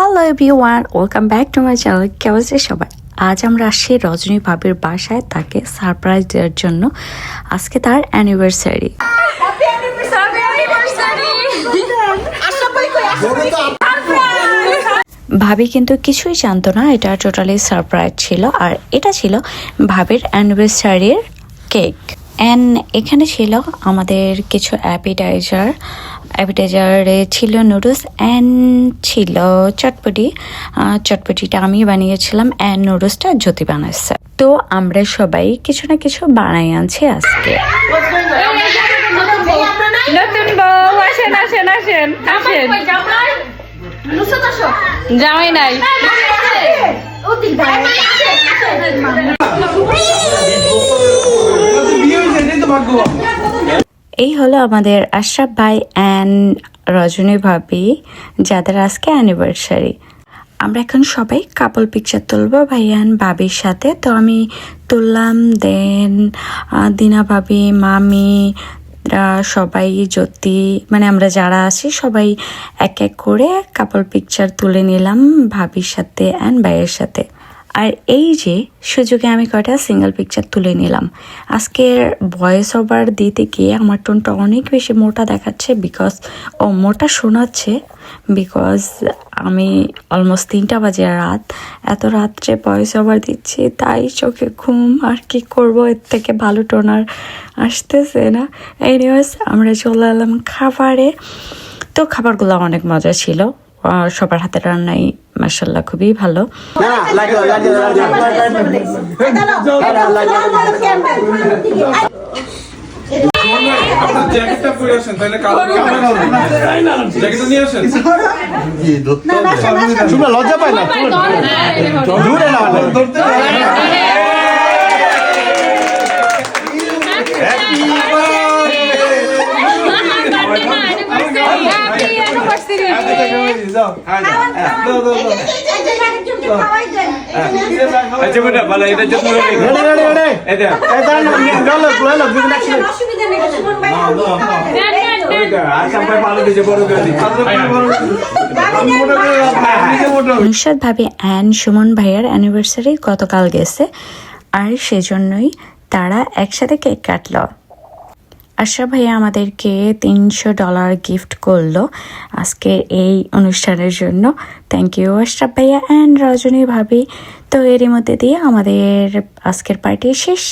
Hello everyone welcome back to my channel কেমন আছে সবাই? আজ আমরা আসছি রজনী ভাবির বাসায় তাকে সারপ্রাইজ দেওয়ার জন্য। আজকে তার অ্যানিভার্সারি ভাবি কিন্তু কিছুই জানতো না এটা টোটালি সারপ্রাইজ ছিল। আর এটা ছিল ভাবির অ্যানিভার্সারির কেক অ্যান্ড এখানে ছিল আমাদের কিছু অ্যাপিটাইজার অ্যাপিটাইজারে ছিল নুডলস অ্যান্ড ছিল চটপটি চটপটিটা আমি বানিয়েছিলাম অ্যান্ড নুডলসটা জ্যোতি বানাচ্ছে তো আমরা সবাই কিছু না কিছু বানাই আনছি আজকে নতুন বউ আসেন আসেন আসেন আসেন জামাই নাই এই হলো আমাদের আশরাফ ভাই অ্যান্ড রজনী ভাবি, যাদের আজকে অ্যানিভার্সারি আমরা এখন সবাই কাপল পিকচার তুলবো ভাইয়ান ভাবির সাথে। তো আমি তুললাম দেন দিনা ভাবি, মামি সবাই, জ্যোতি মানে আমরা যারা আছি সবাই এক এক করে কাপল পিকচার তুলে নিলাম ভাবির সাথে অ্যান্ড ভাইয়ের সাথে। আর এই যে সুযোগে আমি কয়টা সিঙ্গেল পিকচার তুলে নিলাম। আজকের ভয়েস ওভার দিতে গিয়ে আমার টোনটা অনেক বেশি মোটা দেখাচ্ছে বিকজ ও মোটা শোনাচ্ছে বিকজ আমি অলমোস্ট তিনটা বাজে রাত। এত রাত্রে ভয়েস ওভার দিচ্ছি, তাই চোখে ঘুম, আর কি করব? এর থেকে ভালো টোনার আসতেছে না। এনিওয়েজ আমরা চলে এলাম খাবারে। তো খাবারগুলো অনেক মজা ছিল। সবার হাতের রান্নাই মার্শাল্লাহ খুবই ভালো লজ্জা পায় লাগে আচ্ছা বেটা ভালো এটা যত্ন করে এটা গেল গেল আচ্ছা অনুষদ ভাবি অ্যান সুমন ভাইয়ার অ্যানিভার্সারি গতকাল গেছে আর সেজন্যই তারা একসাথে কেক কাটলো আশরাফ ভাইয়া আমাদেরকে তিনশো ডলার গিফট করল আজকে এই অনুষ্ঠানের জন্য। থ্যাংক ইউ আশরাফ ভাইয়া অ্যান্ড রজনী ভাবি। তো এরই মধ্যে দিয়ে আমাদের আজকের পার্টি শেষ।